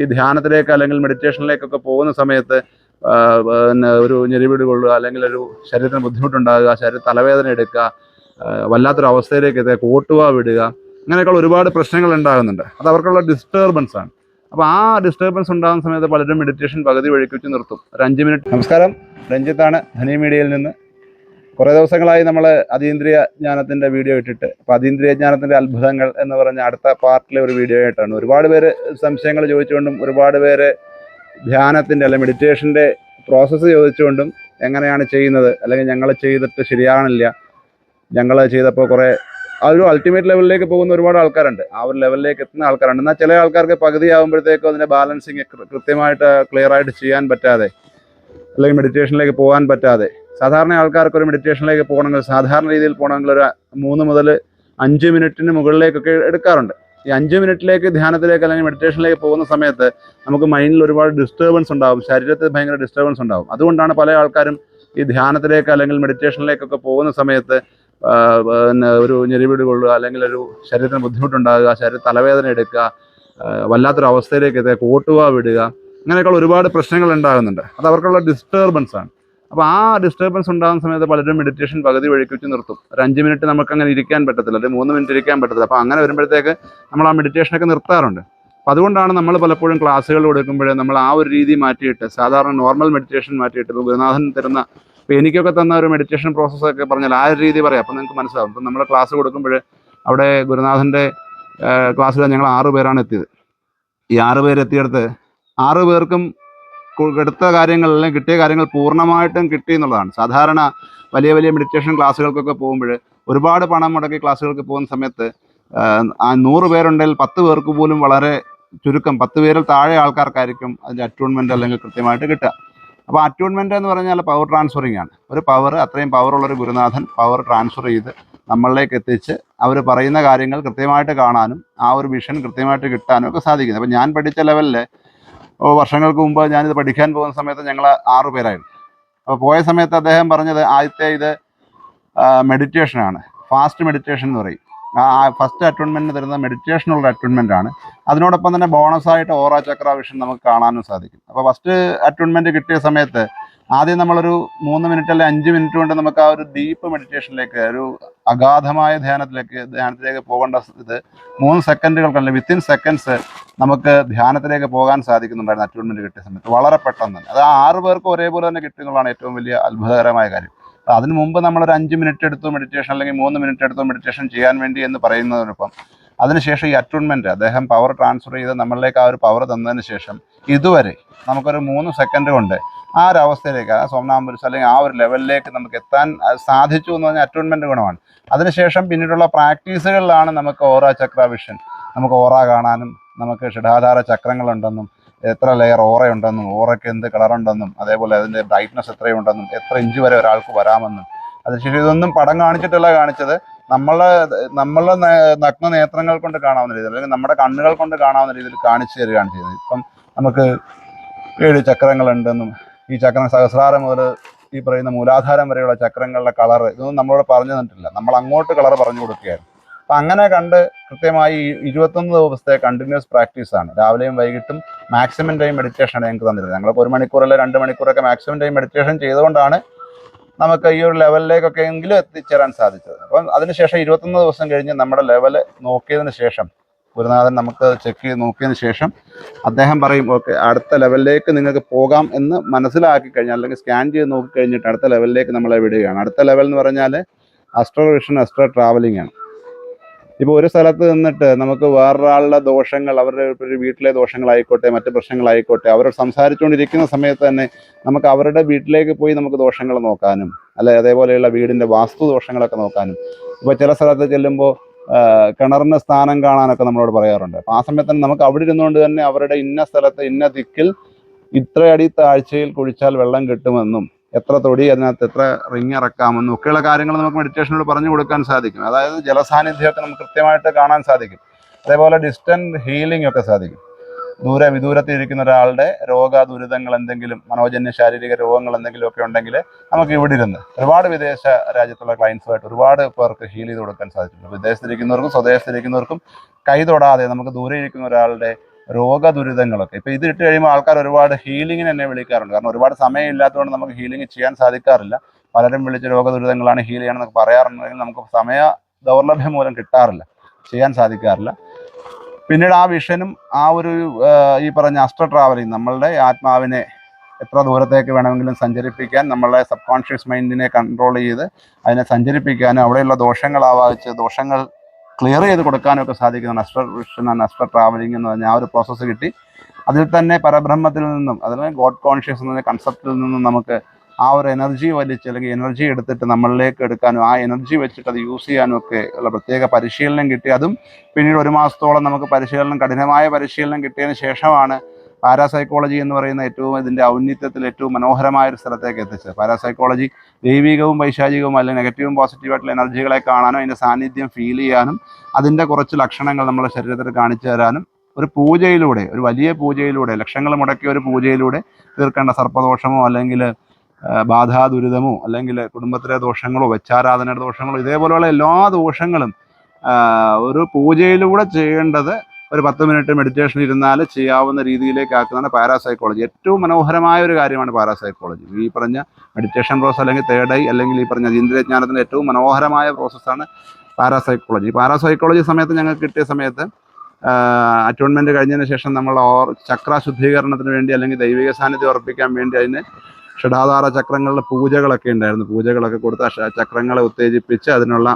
ഈ ധ്യാനത്തിലേക്ക് അല്ലെങ്കിൽ മെഡിറ്റേഷനിലേക്കൊക്കെ പോകുന്ന സമയത്ത് പിന്നെ ഒരു ഞെരിവീട് കൊള്ളുക അല്ലെങ്കിൽ ഒരു ശരീരത്തിന് ബുദ്ധിമുട്ടുണ്ടാകുക ശരീര തലവേദന എടുക്കുക വല്ലാത്തൊരു അവസ്ഥയിലേക്ക് എത്തുക കോട്ടുക വിടുക അങ്ങനെയൊക്കെയുള്ള ഒരുപാട് പ്രശ്നങ്ങൾ ഉണ്ടാകുന്നുണ്ട്. അത് അവർക്കുള്ള ഡിസ്റ്റർബൻസ് ആണ്. അപ്പോൾ ആ ഡിസ്റ്റർബൻസ് ഉണ്ടാകുന്ന സമയത്ത് പലരും മെഡിറ്റേഷൻ പകുതി വഴിക്ക് വെച്ച് നിർത്തും. ഒരു അഞ്ച് മിനിറ്റ് നമസ്കാരം. രഞ്ജിത്താണ് ധനി മീഡിയയിൽ നിന്ന് കുറേ ദിവസങ്ങളായി നമ്മൾ അതീന്ദ്രിയ ജ്ഞാനത്തിന്റെ വീഡിയോ ഇട്ടിട്ട്. അപ്പോൾ അതീന്ദ്രിയ ജ്ഞാനത്തിന്റെ അത്ഭുതങ്ങൾ എന്ന് പറഞ്ഞ അടുത്ത പാർട്ടിലെ ഒരു വീഡിയോ ആയിട്ടാണ്. ഒരുപാട് പേര് സംശയങ്ങൾ ചോദിച്ചുകൊണ്ടും ഒരുപാട് പേര് ധ്യാനത്തിന്റെ അല്ലെങ്കിൽ മെഡിറ്റേഷന്റെ പ്രോസസ്സ് ചോദിച്ചുകൊണ്ടും എങ്ങനെയാണ് ചെയ്യുന്നത്? അല്ലെങ്കിൽ ഞങ്ങൾ ചെയ്തിട്ട് ശരിയാണില്ല ഞങ്ങൾ ചെയ്തപ്പോൾ കുറേ ആ ഒരു അൾട്ടിമേറ്റ് ലെവലിലേക്ക് പോകുന്ന ഒരുപാട് ആൾക്കാരുണ്ട്. ആ ഒരു ലെവലിലേക്ക് എത്തുന്ന ആൾക്കാരുണ്ട്. എന്നാൽ ചില ആൾക്കാർക്ക് പകുതി ആകുമ്പോഴത്തേക്കും അതിന്റെ ബാലൻസിങ് കൃത്യമായിട്ട് ക്ലിയർ ആയിട്ട് ചെയ്യാൻ പറ്റാതെ അല്ലെങ്കിൽ മെഡിറ്റേഷനിലേക്ക് പോകാൻ പറ്റാതെ സാധാരണ ആൾക്കാർക്ക് ഒരു മെഡിറ്റേഷനിലേക്ക് പോകണമെങ്കിൽ സാധാരണ രീതിയിൽ പോകണമെങ്കിൽ ഒരു മൂന്ന് മുതൽ അഞ്ച് മിനിറ്റിന് മുകളിലേക്കൊക്കെ എടുക്കാറുണ്ട്. ഈ അഞ്ച് മിനിറ്റിലേക്ക് ധ്യാനത്തിലേക്ക് അല്ലെങ്കിൽ മെഡിറ്റേഷനിലേക്ക് പോകുന്ന സമയത്ത് നമുക്ക് മൈൻഡിൽ ഒരുപാട് ഡിസ്റ്റർബൻസ് ഉണ്ടാവും ശരീരത്തിൽ ഭയങ്കര ഡിസ്റ്റർബൻസ് ഉണ്ടാവും. അതുകൊണ്ടാണ് പല ആൾക്കാരും ഈ ധ്യാനത്തിലേക്ക് അല്ലെങ്കിൽ മെഡിറ്റേഷനിലേക്കൊക്കെ പോകുന്ന സമയത്ത് പിന്നെ ഒരു ഞെരിവീട് കൊള്ളുക അല്ലെങ്കിൽ ഒരു ശരീരത്തിന് ബുദ്ധിമുട്ടുണ്ടാകുക ശരീര തലവേദന എടുക്കുക വല്ലാത്തൊരു അവസ്ഥയിലേക്ക് എത്തുക കോട്ടുക വിടുക അങ്ങനെയൊക്കെയുള്ള ഒരുപാട് പ്രശ്നങ്ങൾ ഉണ്ടാകുന്നുണ്ട്. അത് അവർക്കുള്ള ഡിസ്റ്റർബൻസ് ആണ്. അപ്പോൾ ആ ഡിസ്റ്റർബൻസ് ഉണ്ടാകുന്ന സമയത്ത് പലരും മെഡിറ്റേഷൻ പകുതി വഴിക്ക് വെച്ച് നിർത്തും. ഒരു അഞ്ച് മിനിറ്റ് നമുക്ക് അങ്ങനെ ഇരിക്കാൻ പറ്റത്തില്ല അല്ലെങ്കിൽ മൂന്ന് മിനിറ്റ് ഇരിക്കാൻ പറ്റത്തില്ല. അപ്പോൾ അങ്ങനെ വരുമ്പോഴത്തേക്ക് നമ്മൾ ആ മെഡിറ്റേഷനൊക്കെ നിർത്താറുണ്ട്. അപ്പോൾ അതുകൊണ്ടാണ് നമ്മൾ പലപ്പോഴും ക്ലാസ്സുകൾ കൊടുക്കുമ്പോഴേ നമ്മൾ ആ ഒരു രീതി മാറ്റിയിട്ട് സാധാരണ നോർമൽ മെഡിറ്റേഷൻ മാറ്റിയിട്ട് ഇപ്പോൾ ഗുരുനാഥൻ തരുന്ന ഇപ്പോൾ എനിക്കൊക്കെ തന്ന ഒരു മെഡിറ്റേഷൻ പ്രോസസ്സൊക്കെ പറഞ്ഞാൽ ആ ഒരു രീതി പറയാം. അപ്പോൾ നിങ്ങൾക്ക് മനസ്സിലാവും. ഇപ്പം നമ്മൾ ക്ലാസ് കൊടുക്കുമ്പോൾ അവിടെ ഗുരുനാഥന്റെ ക്ലാസ്സിൽ ഞങ്ങൾ ആറ് പേരാണ് എത്തിയത്. ഈ ആറ് പേര് എത്തിയെടുത്ത് ആറ് പേർക്കും എടുത്ത കാര്യങ്ങൾ അല്ലെങ്കിൽ കിട്ടിയ കാര്യങ്ങൾ പൂർണമായിട്ടും കിട്ടി എന്നുള്ളതാണ്. സാധാരണ വലിയ വലിയ മെഡിറ്റേഷൻ ക്ലാസ്സുകൾക്കൊക്കെ പോകുമ്പോൾ ഒരുപാട് പണം മുടക്കി ക്ലാസ്സുകൾക്ക് പോകുന്ന സമയത്ത് ആ നൂറ് പേരുണ്ടെങ്കിൽ പത്ത് പേർക്ക് പോലും വളരെ ചുരുക്കം പത്ത് പേരിൽ താഴെ ആൾക്കാർക്കായിരിക്കും അതിന്റെ അറ്റ്യൂൺമെന്റ് അല്ലെങ്കിൽ കൃത്യമായിട്ട് കിട്ടുക. അപ്പോൾ അറ്റ്യൂൺമെന്റ് എന്ന് പറഞ്ഞാൽ പവർ ട്രാൻസ്ഫറിങ് ആണ്. ഒരു പവർ അത്രയും പവറുള്ളൊരു ഗുരുനാഥൻ പവർ ട്രാൻസ്ഫർ ചെയ്ത് നമ്മളിലേക്ക് എത്തിച്ച് അവർ പറയുന്ന കാര്യങ്ങൾ കൃത്യമായിട്ട് കാണാനും ആ ഒരു വിഷൻ കൃത്യമായിട്ട് കിട്ടാനും ഒക്കെ സാധിക്കുന്നത് അപ്പോൾ ഞാൻ പഠിച്ച ലെവലിൽ വർഷങ്ങൾക്ക് മുമ്പ് ഞാനിത് പഠിക്കാൻ പോകുന്ന സമയത്ത് ഞങ്ങൾ ആറു പേരായിരുന്നു. അപ്പോൾ പോയ സമയത്ത് അദ്ദേഹം പറഞ്ഞത് ആദ്യത്തെ ഇത് മെഡിറ്റേഷനാണ് ഫാസ്റ്റ് മെഡിറ്റേഷൻ എന്ന് പറയും. ആ ഫസ്റ്റ് അറ്റോൺമെന്റിന് തരുന്ന മെഡിറ്റേഷനുള്ള അറ്റോൺമെന്റ് ആണ്. അതിനോടൊപ്പം തന്നെ ബോണസായിട്ട് ഓറ ചക്ര വിഷൻ നമുക്ക് കാണാനും സാധിക്കും. അപ്പോൾ ഫസ്റ്റ് അറ്റോൺമെന്റ് കിട്ടിയ സമയത്ത് ആദ്യം നമ്മളൊരു മൂന്ന് മിനിറ്റ് അല്ലെങ്കിൽ അഞ്ച് മിനിറ്റ് കൊണ്ട് നമുക്ക് ആ ഒരു ഡീപ്പ് മെഡിറ്റേഷനിലേക്ക് ഒരു അഗാധമായ ധ്യാനത്തിലേക്ക് ധ്യാനത്തിലേക്ക് പോകേണ്ട ഇത് മൂന്ന് സെക്കൻഡുകൾക്ക് അല്ലെങ്കിൽ വിത്തിൻ സെക്കൻഡ്സ് നമുക്ക് ധ്യാനത്തിലേക്ക് പോകാൻ സാധിക്കുന്നുണ്ടായിരുന്നു അറ്റോൺമെന്റ് കിട്ടിയ സമയത്ത്. വളരെ പെട്ടെന്ന്. അത് ആറ് പേർക്ക് ഒരേപോലെ തന്നെ കിട്ടുന്നതാണ് ഏറ്റവും വലിയ അത്ഭുതകരമായ കാര്യം. അതിന് മുമ്പ് നമ്മളൊരു അഞ്ച് മിനിറ്റ് എടുത്തു മെഡിറ്റേഷൻ അല്ലെങ്കിൽ മൂന്ന് മിനിറ്റ് എടുത്തു മെഡിറ്റേഷൻ ചെയ്യാൻ വേണ്ടി എന്ന് പറയുന്നതിനൊപ്പം അതിനുശേഷം ഈ അറ്റൂൺമെന്റ് അദ്ദേഹം പവർ ട്രാൻസ്ഫർ ചെയ്ത് നമ്മളിലേക്ക് ആ ഒരു പവർ തന്നതിന് ശേഷം ഇതുവരെ നമുക്കൊരു മൂന്ന് സെക്കൻഡ് കൊണ്ട് ആ ഒരു അവസ്ഥയിലേക്ക് ആ സോംനാംബുൽസ് അല്ലെങ്കിൽ ആ ഒരു ലെവലിലേക്ക് നമുക്ക് എത്താൻ സാധിച്ചു എന്ന് പറഞ്ഞാൽ അറ്റോൺമെന്റ് ഗുണമാണ്. അതിനുശേഷം പിന്നീടുള്ള പ്രാക്ടീസുകളിലാണ് നമുക്ക് ഓറ ചക്ര വിഷൻ നമുക്ക് ഓറ കാണാനും നമുക്ക് ഷിഡാധാര ചക്രങ്ങളുണ്ടെന്നും എത്ര ലെയർ ഓറയുണ്ടെന്നും ഓറയ്ക്ക് എന്ത് കളറുണ്ടെന്നും അതേപോലെ അതിന്റെ ബ്രൈറ്റ്നസ് എത്രയുണ്ടെന്നും എത്ര ഇഞ്ച് വരെ ഒരാൾക്ക് വരാമെന്നും. അതിനുശേഷം ഇതൊന്നും പടം കാണിച്ചിട്ടല്ല കാണിച്ചത്. നമ്മളെ നമ്മളെ നഗ്ന നേത്രങ്ങൾ കൊണ്ട് കാണാവുന്ന രീതിയിൽ അല്ലെങ്കിൽ നമ്മുടെ കണ്ണുകൾ കൊണ്ട് കാണാവുന്ന രീതിയിൽ കാണിച്ചു തരികയാണ് ചെയ്തത് ഇപ്പം നമുക്ക് ഏഴ് ചക്രങ്ങളുണ്ടെന്നും ഈ ചക്രം സഹസ്രാരം മുതൽ ഈ പറയുന്ന മൂലാധാരം വരെയുള്ള ചക്രങ്ങളുടെ കളർ ഇതൊന്നും നമ്മളോട് പറഞ്ഞു തന്നിട്ടില്ല. നമ്മൾ അങ്ങോട്ട് കളർ പറഞ്ഞു കൊടുക്കുകയായിരുന്നു. അപ്പം അങ്ങനെ കണ്ട് കൃത്യമായി ഇരുപത്തൊന്ന് ദിവസത്തെ കണ്ടിന്യൂസ് പ്രാക്ടീസാണ് രാവിലെയും വൈകിട്ടും മാക്സിമം ടൈം മെഡിറ്റേഷനാണ് ഞങ്ങൾക്ക് തന്നിരുന്നത്. ഞങ്ങളിപ്പോൾ ഒരു മണിക്കൂറല്ല രണ്ട് മണിക്കൂറൊക്കെ മാക്സിമം ടൈം മെഡിറ്റേഷൻ ചെയ്തുകൊണ്ടാണ് നമുക്ക് ഈ ഒരു ലെവലിലേക്കൊക്കെ എങ്കിലും എത്തിച്ചേരാൻ സാധിച്ചത്. അപ്പം അതിനുശേഷം ഇരുപത്തൊന്ന് ദിവസം കഴിഞ്ഞ് നമ്മുടെ ലെവൽ നോക്കിയതിന് ശേഷം ഗുരുനാഥൻ നമുക്ക് ചെക്ക് ചെയ്ത് നോക്കിയതിന് ശേഷം അദ്ദേഹം പറയും ഓക്കെ അടുത്ത ലെവലിലേക്ക് നിങ്ങൾക്ക് പോകാം എന്ന് മനസ്സിലാക്കി കഴിഞ്ഞാൽ അല്ലെങ്കിൽ സ്കാൻ ചെയ്ത് നോക്കി കഴിഞ്ഞിട്ട് അടുത്ത ലെവലിലേക്ക് നമ്മളെ വിടുകയാണ്. അടുത്ത ലെവൽ എന്ന് പറഞ്ഞാൽ അസ്ട്രോ വിഷൻ അസ്ട്രോ ട്രാവലിംഗ് ആണ്. ഇപ്പോൾ ഒരു സ്ഥലത്ത് നിന്നിട്ട് നമുക്ക് വേറൊരാളുടെ ദോഷങ്ങൾ അവരുടെ ഒരു വീട്ടിലെ ദോഷങ്ങളായിക്കോട്ടെ മറ്റ് പ്രശ്നങ്ങളായിക്കോട്ടെ അവരോട് സംസാരിച്ചുകൊണ്ടിരിക്കുന്ന സമയത്ത് തന്നെ നമുക്ക് അവരുടെ വീട്ടിലേക്ക് പോയി നമുക്ക് ദോഷങ്ങൾ നോക്കാനും അല്ലെ അതേപോലെയുള്ള വീടിന്റെ വാസ്തു ദോഷങ്ങളൊക്കെ നോക്കാനും. ഇപ്പോൾ ചില സ്ഥലത്ത് ചെല്ലുമ്പോൾ കിണറിന് സ്ഥാനം കാണാനൊക്കെ നമ്മളോട് പറയാറുണ്ട്. അപ്പോൾ ആ സമയത്ത് തന്നെ നമുക്ക് അവിടെ ഇരുന്നുകൊണ്ട് തന്നെ അവരുടെ ഇന്ന സ്ഥലത്ത് ഇന്ന ദിക്കിൽ ഇത്ര അടി താഴ്ചയിൽ കുഴിച്ചാൽ വെള്ളം കിട്ടുമെന്നും എത്ര തൊടി അതിനകത്ത് എത്ര റിങ് ഇറക്കാമെന്നും ഒക്കെയുള്ള കാര്യങ്ങൾ നമുക്ക് മെഡിറ്റേഷനോട് പറഞ്ഞു കൊടുക്കാൻ സാധിക്കും. അതായത് ജലസാന്നിധ്യമൊക്കെ നമുക്ക് കൃത്യമായിട്ട് കാണാൻ സാധിക്കും. അതേപോലെ ഡിസ്റ്റന്റ് ഹീലിംഗ് ഒക്കെ സാധിക്കും. ദൂരെ വിദൂരത്തിൽ ഇരിക്കുന്ന ഒരാളുടെ രോഗ ദുരിതങ്ങൾ എന്തെങ്കിലും മനോജന്യ ശാരീരിക രോഗങ്ങൾ എന്തെങ്കിലും ഒക്കെ ഉണ്ടെങ്കിൽ നമുക്ക് ഇവിടെ ഇരുന്ന് ഒരുപാട് വിദേശ രാജ്യത്തുള്ള ക്ലയൻസുമായിട്ട് ഒരുപാട് പേർക്ക് ഹീൽ ചെയ്ത് കൊടുക്കാൻ സാധിച്ചിട്ടുണ്ട്. വിദേശത്തിരിക്കുന്നവർക്കും സ്വദേശത്തിരിക്കുന്നവർക്കും കൈ തൊടാതെ നമുക്ക് ദൂരെ ഇരിക്കുന്ന ഒരാളുടെ രോഗദുരിതങ്ങളൊക്കെ. ഇപ്പൊ ഇത് ഇട്ട് കഴിയുമ്പോൾ ആൾക്കാർ ഒരുപാട് ഹീലിങ്ങിന് എന്നെ വിളിക്കാറുണ്ട്. കാരണം ഒരുപാട് സമയം ഇല്ലാത്തതുകൊണ്ട് നമുക്ക് ഹീലിംഗ് ചെയ്യാൻ സാധിക്കാറില്ല. പലരും വിളിച്ച് രോഗദുരിതങ്ങളാണ് ഹീൽ ചെയ്യണമെന്നൊക്കെ പറയാറുണ്ടെങ്കിൽ നമുക്ക് സമയ ദൗർലഭ്യം മൂലം കിട്ടാറില്ല. ചെയ്യാൻ സാധിക്കാറില്ല. പിന്നീട് ആ വിഷനും ആ ഒരു ഈ പറഞ്ഞ അസ്ട്ര ട്രാവലിംഗ് നമ്മളുടെ ആത്മാവിനെ എത്ര ദൂരത്തേക്ക് വേണമെങ്കിലും സഞ്ചരിപ്പിക്കാൻ നമ്മളെ സബ് കോൺഷ്യസ് മൈൻഡിനെ കൺട്രോൾ ചെയ്ത് അതിനെ സഞ്ചരിപ്പിക്കാനും അവിടെയുള്ള ദോഷങ്ങൾ ആവാഹിച്ച് ദോഷങ്ങൾ ക്ലിയർ ചെയ്ത് കൊടുക്കാനൊക്കെ സാധിക്കുന്ന നഷ്ട വിഷൻ അസ്ട്ര ട്രാവലിംഗ് എന്ന് പറഞ്ഞ ആ ഒരു പ്രോസസ്സ് കിട്ടി. അതിൽ തന്നെ പരബ്രഹ്മത്തിൽ നിന്നും അതിൽ ഗോഡ് കോൺഷ്യസ് എന്ന കൺസെപ്റ്റിൽ നിന്നും നമുക്ക് ആ ഒരു എനർജി വലിച്ച് അല്ലെങ്കിൽ എനർജി എടുത്തിട്ട് നമ്മളിലേക്ക് എടുക്കാനും ആ എനർജി വെച്ചിട്ട് അത് യൂസ് ചെയ്യാനും ഒക്കെ ഉള്ള പ്രത്യേക പരിശീലനം കിട്ടി. അതും പിന്നീട് ഒരു മാസത്തോളം നമുക്ക് പരിശീലനം കഠിനമായ പരിശീലനം കിട്ടിയതിന് ശേഷമാണ് പാരാസൈക്കോളജി എന്ന് പറയുന്ന ഏറ്റവും ഇതിന്റെ ഔന്നിത്യത്തിൽ ഏറ്റവും മനോഹരമായ ഒരു സ്ഥലത്തേക്ക് എത്തിച്ചത്. പാരാസൈക്കോളജി ദൈവികവും വൈശാചികവും അല്ലെങ്കിൽ നെഗറ്റീവും പോസിറ്റീവായിട്ടുള്ള എനർജികളെ കാണാനും അതിന്റെ സാന്നിധ്യം ഫീൽ ചെയ്യാനും അതിന്റെ കുറച്ച് ലക്ഷണങ്ങൾ നമ്മുടെ ശരീരത്തിൽ കാണിച്ചു തരാനും ഒരു പൂജയിലൂടെ ഒരു വലിയ പൂജയിലൂടെ ലക്ഷങ്ങൾ മുടക്കിയ ഒരു പൂജയിലൂടെ തീർക്കേണ്ട സർപ്പദോഷമോ അല്ലെങ്കിൽ ബാധാ ദുരിതമോ അല്ലെങ്കിൽ കുടുംബത്തിലെ ദോഷങ്ങളോ വെച്ചാരാധനയുടെ ദോഷങ്ങളോ ഇതേപോലെയുള്ള എല്ലാ ദോഷങ്ങളും ഒരു പൂജയിലൂടെ ചെയ്യേണ്ടത് ഒരു പത്ത് മിനിറ്റ് മെഡിറ്റേഷൻ ഇരുന്നാൽ ചെയ്യാവുന്ന രീതിയിലേക്ക് ആക്കുന്നതാണ് പാരാസൈക്കോളജി ഏറ്റവും മനോഹരമായ ഒരു കാര്യമാണ് പാരാസൈക്കോളജി ഈ പറഞ്ഞ മെഡിറ്റേഷൻ പ്രോസസ് അല്ലെങ്കിൽ തേർഡ് ഐ അല്ലെങ്കിൽ ഈ പറഞ്ഞ ഇന്ദ്രിയജ്ഞാനത്തിന്റെ ഏറ്റവും മനോഹരമായ പ്രോസസ്സാണ് പാരാസൈക്കോളജി പാരാസൈക്കോളജി സമയത്ത് ഞങ്ങൾക്ക് കിട്ടിയ സമയത്ത് അറ്റോൺമെന്റ് കഴിഞ്ഞതിന് ശേഷം നമ്മൾ ഓർ ചക്ര ശുദ്ധീകരണത്തിന് വേണ്ടി അല്ലെങ്കിൽ ദൈവിക സാന്നിധ്യം ഉറപ്പിക്കാൻ വേണ്ടി അതിന് ഷഡാധാര ചക്രങ്ങളുടെ പൂജകളൊക്കെ ഉണ്ടായിരുന്നു. പൂജകളൊക്കെ കൊടുത്ത് ചക്രങ്ങളെ ഉത്തേജിപ്പിച്ച് അതിനുള്ള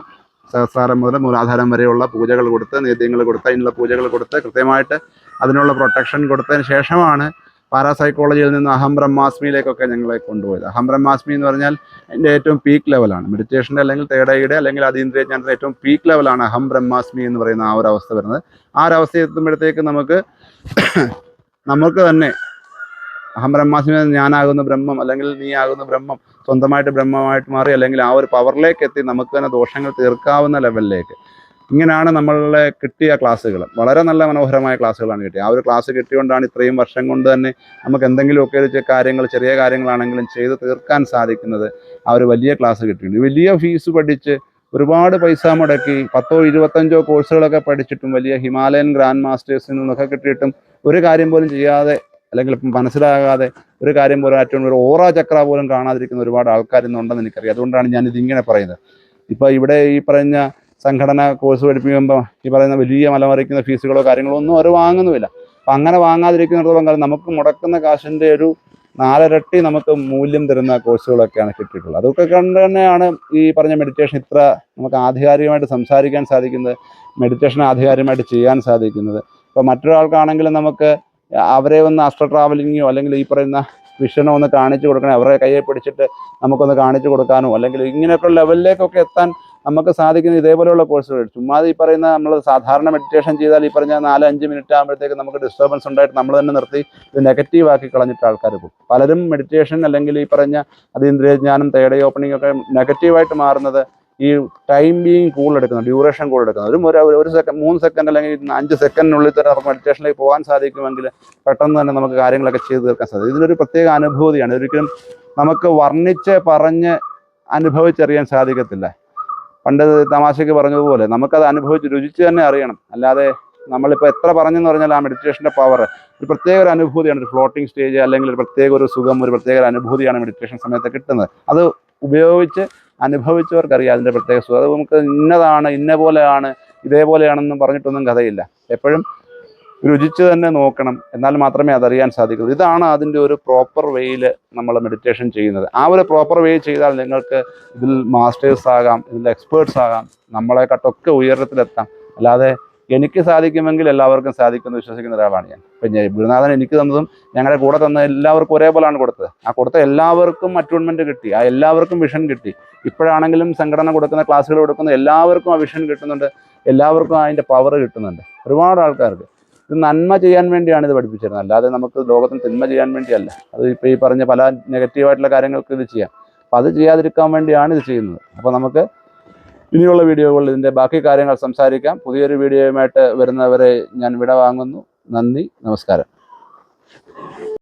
സഹസ്രാരം മുതൽ മൂലാധാരം വരെയുള്ള പൂജകൾ കൊടുത്ത് നേദ്യങ്ങൾ കൊടുത്ത് അതിനുള്ള പൂജകൾ കൊടുത്ത് കൃത്യമായിട്ട് അതിനുള്ള പ്രൊട്ടക്ഷൻ കൊടുത്തതിന് ശേഷമാണ് പാരാസൈക്കോളജിയിൽ നിന്ന് അഹം ബ്രഹ്മാസ്മിയിലേക്കൊക്കെ ഞങ്ങളെ കൊണ്ടുപോയത്. അഹം ബ്രഹ്മാസ്മി എന്ന് പറഞ്ഞാൽ അതിന്റെ ഏറ്റവും പീക്ക് ലെവലാണ് മെഡിറ്റേഷന്റെ അല്ലെങ്കിൽ തേടയുടെ അല്ലെങ്കിൽ അതീന്ദ്രിയ ജ്ഞാനത്തിന്റെ ഏറ്റവും പീക്ക് ലെവലാണ് അഹം ബ്രഹ്മാസ്മി എന്ന് പറയുന്ന ആ ഒരു അവസ്ഥ വരുന്നത്. ആ ഒരു അവസ്ഥ എത്തുമ്പോഴത്തേക്ക് നമുക്ക് നമുക്ക് തന്നെ അഹം ബ്രഹ്മാസ്മി ഞാനാകുന്ന ബ്രഹ്മം അല്ലെങ്കിൽ നീ ആകുന്ന ബ്രഹ്മം സ്വന്തമായിട്ട് ബ്രഹ്മമായിട്ട് മാറി അല്ലെങ്കിൽ ആ ഒരു പവറിലേക്ക് എത്തി നമുക്ക് തന്നെ ദോഷങ്ങൾ തീർക്കാവുന്ന ലെവലിലേക്ക് ഇങ്ങനെയാണ് നമ്മളെ കിട്ടിയ ക്ലാസ്സുകൾ. വളരെ നല്ല മനോഹരമായ ക്ലാസ്സുകളാണ് കിട്ടിയത്. ആ ഒരു ക്ലാസ് കിട്ടിയോണ്ടാണ് ഇത്രയും വർഷം കൊണ്ട് തന്നെ നമുക്ക് എന്തെങ്കിലുമൊക്കെ ഒരു കാര്യങ്ങൾ ചെറിയ കാര്യങ്ങളാണെങ്കിലും ചെയ്ത് തീർക്കാൻ സാധിക്കുന്നത് ആ ഒരു വലിയ ക്ലാസ് കിട്ടിയിട്ടുണ്ട്. വലിയ ഫീസ് പഠിച്ച് ഒരുപാട് പൈസ മുടക്കി പത്തോ ഇരുപത്തഞ്ചോ കോഴ്സുകളൊക്കെ പഠിച്ചിട്ടും വലിയ ഹിമാലയൻ ഗ്രാൻഡ് മാസ്റ്റേഴ്സിൽ നിന്നൊക്കെ കിട്ടിയിട്ടും ഒരു കാര്യം പോലും ചെയ്യാതെ അല്ലെങ്കിൽ ഇപ്പം മനസ്സിലാകാതെ ഒരു കാര്യം പോലും ഏറ്റവും ഒരു ഓറ ചക്ര പോലും കാണാതിരിക്കുന്ന ഒരുപാട് ആൾക്കാർ ഇന്നുണ്ടെന്ന് എനിക്കറിയാം. അതുകൊണ്ടാണ് ഞാൻ ഇതിങ്ങനെ പറയുന്നത്. ഇപ്പോൾ ഇവിടെ ഈ പറഞ്ഞ സംഘടന കോഴ്സ് പഠിപ്പിക്കുമ്പോൾ ഈ പറയുന്ന വലിയ മലമറിക്കുന്ന ഫീസുകളോ കാര്യങ്ങളോ ഒന്നും അവർ വാങ്ങുന്നുമില്ല. അപ്പം അങ്ങനെ വാങ്ങാതിരിക്കുന്നിടത്തോളം കാലം നമുക്ക് മുടക്കുന്ന കാശിന്റെ ഒരു നാലരട്ടി നമുക്ക് മൂല്യം തരുന്ന കോഴ്സുകളൊക്കെയാണ് കിട്ടിയിട്ടുള്ളത്. അതൊക്കെ കണ്ടു തന്നെയാണ് ഈ പറഞ്ഞ മെഡിറ്റേഷൻ ഇത്ര നമുക്ക് ആധികാരികമായിട്ട് സംസാരിക്കാൻ സാധിക്കുന്നത് മെഡിറ്റേഷൻ ആധികാരികമായിട്ട് ചെയ്യാൻ സാധിക്കുന്നത്. ഇപ്പോൾ മറ്റൊരാൾക്കാണെങ്കിലും നമുക്ക് അവരെ ഒന്ന് അസ്ട്ര ട്രാവലിങ്ങോ അല്ലെങ്കിൽ ഈ പറയുന്ന വിഷനോ ഒന്ന് കാണിച്ചു കൊടുക്കണേ അവരെ കയ്യെ പിടിച്ചിട്ട് നമുക്കൊന്ന് കാണിച്ചു കൊടുക്കാനോ അല്ലെങ്കിൽ ഇങ്ങനെയൊക്കെ ലെവലിലേക്കൊക്കെ എത്താൻ നമുക്ക് സാധിക്കുന്ന ഇതേപോലെയുള്ള കോഴ്സുകൾ ചുമ്മാതെ ഈ പറയുന്ന നമ്മൾ സാധാരണ മെഡിറ്റേഷൻ ചെയ്താൽ ഈ പറഞ്ഞ നാല് അഞ്ച് മിനിറ്റ് ആകുമ്പോഴത്തേക്ക് നമുക്ക് ഡിസ്റ്റർബൻസ് ഉണ്ടായിട്ട് നമ്മൾ തന്നെ നിർത്തി ഇത് നെഗറ്റീവ് ആക്കി കളഞ്ഞിട്ട് ആൾക്കാർ പോകും. പലരും മെഡിറ്റേഷൻ അല്ലെങ്കിൽ ഈ പറഞ്ഞ അതീന്ദ്രിയജ്ഞാനം തേടേ ഓപ്പണിംഗ് ഒക്കെ നെഗറ്റീവായിട്ട് മാറുന്നത് ഈ ടൈം ബീങ് കൂടുതലെടുക്കുന്നത് ഡ്യൂറേഷൻ കൂടുതലെടുക്കുന്നത് ഒരു ഒരു- ഒരു സെക്കൻഡ് മൂന്ന് സെക്കൻഡ് അല്ലെങ്കിൽ അഞ്ച് സെക്കൻഡിനുള്ളിൽ തന്നെ നമുക്ക് മെഡിറ്റേഷനിലേക്ക് പോകാൻ സാധിക്കുമെങ്കിൽ പെട്ടെന്ന് തന്നെ നമുക്ക് കാര്യങ്ങളൊക്കെ ചെയ്തു തീർക്കാൻ സാധിക്കും. ഇതിനൊരു പ്രത്യേക അനുഭൂതിയാണ്. ഒരിക്കലും നമുക്ക് വർണിച്ച് പറഞ്ഞ് അനുഭവിച്ചറിയാൻ സാധിക്കത്തില്ല. പണ്ട് തമാശയ്ക്ക് പറഞ്ഞതുപോലെ നമുക്കത് അനുഭവിച്ച് രുചിച്ച് തന്നെ അറിയണം. അല്ലാതെ നമ്മളിപ്പോൾ എത്ര പറഞ്ഞെന്ന് പറഞ്ഞാൽ ആ മെഡിറ്റേഷന്റെ പവർ ഒരു പ്രത്യേക ഒരു അനുഭൂതിയാണ്. ഒരു ഫ്ലോട്ടിംഗ് സ്റ്റേജ് അല്ലെങ്കിൽ ഒരു പ്രത്യേക ഒരു സുഖം ഒരു പ്രത്യേക ഒരു അനുഭൂതിയാണ് മെഡിറ്റേഷൻ സമയത്ത് കിട്ടുന്നത്. അത് ഉപയോഗിച്ച് അനുഭവിച്ചവർക്കറിയാം അതിന്റെ പ്രത്യേക സുഖം അത് നമുക്ക് ഇന്നതാണ് ഇന്ന പോലെയാണ് ഇതേപോലെയാണെന്നും പറഞ്ഞിട്ടൊന്നും കഥയില്ല. എപ്പോഴും രുചിച്ച് തന്നെ നോക്കണം എന്നാൽ മാത്രമേ അതറിയാൻ സാധിക്കുള്ളൂ ഇതാണ് അതിന്റെ ഒരു പ്രോപ്പർ വേയിൽ നമ്മൾ മെഡിറ്റേഷൻ ചെയ്യുന്നത്. ആ ഒരു പ്രോപ്പർ വേ ചെയ്താൽ നിങ്ങൾക്ക് ഇതിൽ മാസ്റ്റേഴ്സ് ആകാം ഇതിൽ എക്സ്പേർട്സ് ആകാം നമ്മളെക്കാട്ടൊക്കെ ഉയരത്തിലെത്താം. അല്ലാതെ എനിക്ക് സാധിക്കുമെങ്കിൽ എല്ലാവർക്കും സാധിക്കുമെന്ന് വിശ്വസിക്കുന്ന ഒരാളാണ് ഞാൻ. പിന്നെ ഗുരുനാഥൻ എനിക്ക് തന്നതും ഞങ്ങളുടെ കൂടെ തന്ന എല്ലാവർക്കും ഒരേപോലെയാണ് കൊടുത്തത്. ആ കൊടുത്ത എല്ലാവർക്കും അറ്റോൺമെന്റ് കിട്ടി ആ എല്ലാവർക്കും വിഷൻ കിട്ടി. ഇപ്പോഴാണെങ്കിലും സംഘടന കൊടുക്കുന്ന ക്ലാസ്സുകൾ കൊടുക്കുന്ന എല്ലാവർക്കും ആ വിഷൻ കിട്ടുന്നുണ്ട് എല്ലാവർക്കും അതിന്റെ പവർ കിട്ടുന്നുണ്ട്. ഒരുപാട് ആൾക്കാർക്ക്. ഇത് നന്മ ചെയ്യാൻ വേണ്ടിയാണ് ഇത് പഠിപ്പിച്ചിരുന്നത്. അല്ലാതെ നമുക്ക് ലോകത്തിന് തിന്മ ചെയ്യാൻ വേണ്ടിയല്ല. അത് ഇപ്പോൾ ഈ പറഞ്ഞ പല നെഗറ്റീവായിട്ടുള്ള കാര്യങ്ങൾക്ക് ഇത് ചെയ്യാം. അപ്പം അത് ചെയ്യാതിരിക്കാൻ വേണ്ടിയാണ് ഇത് ചെയ്യുന്നത്. അപ്പോൾ നമുക്ക് ഇനിയുള്ള വീഡിയോകളിൽ ഇതിന്റെ ബാക്കി കാര്യങ്ങൾ സംസാരിക്കാം. പുതിയൊരു വീഡിയോയുമായിട്ട് വരുന്നവരെ ഞാൻ വിട വാങ്ങുന്നു നന്ദി. നമസ്കാരം.